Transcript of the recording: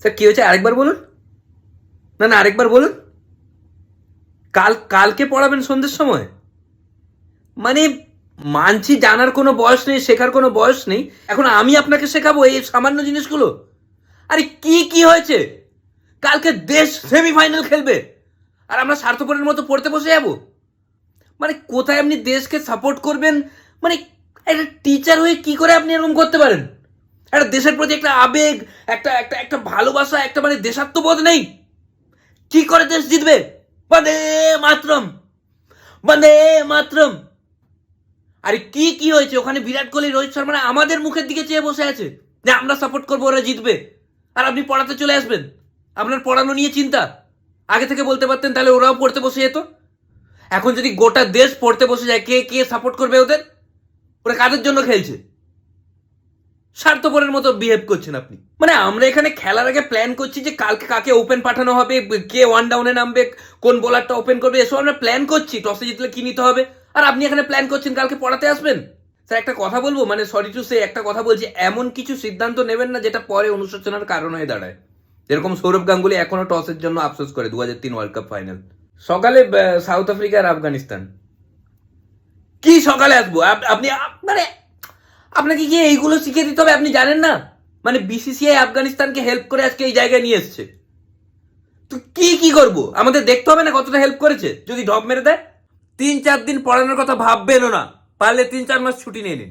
Sir, কি হয়েছে? আরেকবার বলুন। না না, আরেকবার বলুন। কাল, কালকে পড়াবেন সন্ধ্যের সময়? মানে মানছি জানার কোনো বয়স নেই, শেখার কোনো বয়স নেই। এখন আমি আপনাকে শেখাবো এই সামান্য জিনিসগুলো। আরে, কি কি হয়েছে? কালকে দেশ সেমিফাইনাল খেলবে। আর আমরা স্বার্থপরের মতো পড়তে বসে যাব? মানে কোথায় আপনি দেশকে সাপোর্ট করবেন? মানে একটা টিচার হয়ে কি করে আপনি এরকম করতে পারেন? একটা দেশের প্রতি একটা আবেগ, একটা একটা একটা ভালোবাসা, একটা মানে দেশাত্মবোধ নেই। কি করে দেশ জিতবে? বন্দে মাতরম বন্দে মাতরম। আরে কি কি হয়েছে? ওখানে বিরাট কোহলি, রোহিত শর্মা আমাদের মুখের দিকে চেয়ে বসে আছে যে আমরা সাপোর্ট করব, ওরা জিতবে। আর আপনি পড়াতে চলে আসবেন। আপনার পড়ানো নিয়ে চিন্তা। আগে থেকে বলতে পারতেন, তাহলে ওরাও পড়তে বসে যেত। এখন যদি গোটা দেশ পড়তে বসে যায়, কে কে সাপোর্ট করবে ওদের? ওরা কাদের জন্য খেলছে? স্বার্থপরের মতো বিহেভ করছেন আপনি। মানে আমরা এখানে খেলার আগে প্ল্যান করছি যে কালকে কাকে ওপেন পাঠানো হবে, কে ওয়ান ডাউনে নামবে, কোন বোলারটা ওপেন করবে, এসব আমরা প্ল্যান করছি টসে জিতলে কি নিতে হবে? আর আপনি এখানে প্ল্যান করছেন কালকে পড়াতে আসবেন? স্যার, একটা কথা বলব মানে সরি টু সে একটা কথা বলছি, এমন কিছু সিদ্ধান্ত নেবেন না যেটা পরে অনুশোচনার কারণ হয়ে দাঁড়ায়। যেরকম সৌরভ গাঙ্গুলি এখনও টসের জন্য আফসোস করে দু হাজার তিন ওয়ার্ল্ড কাপ ফাইনাল সকালে সাউথ আফ্রিকা আর আফগানিস্তান। কি সকালে আসব? আপ- আপনি মানে আপনাকে কি এইগুলো শিখিয়ে দিতে হবে, আপনি জানেন না? মানে বিসিসিআই আফগানিস্তানকে হেল্প করে আজকে এই জায়গায় নিয়ে এসছে। তো কি কি করব? আমাদের দেখতে হবে না কতটা হেল্প করেছে? যদি ঢপ মেরে দেয়? তিন, চার দিন পড়ানোর কথা ভাববেনও না। পারলে তিন, চার মাস ছুটি নিয়ে নিন।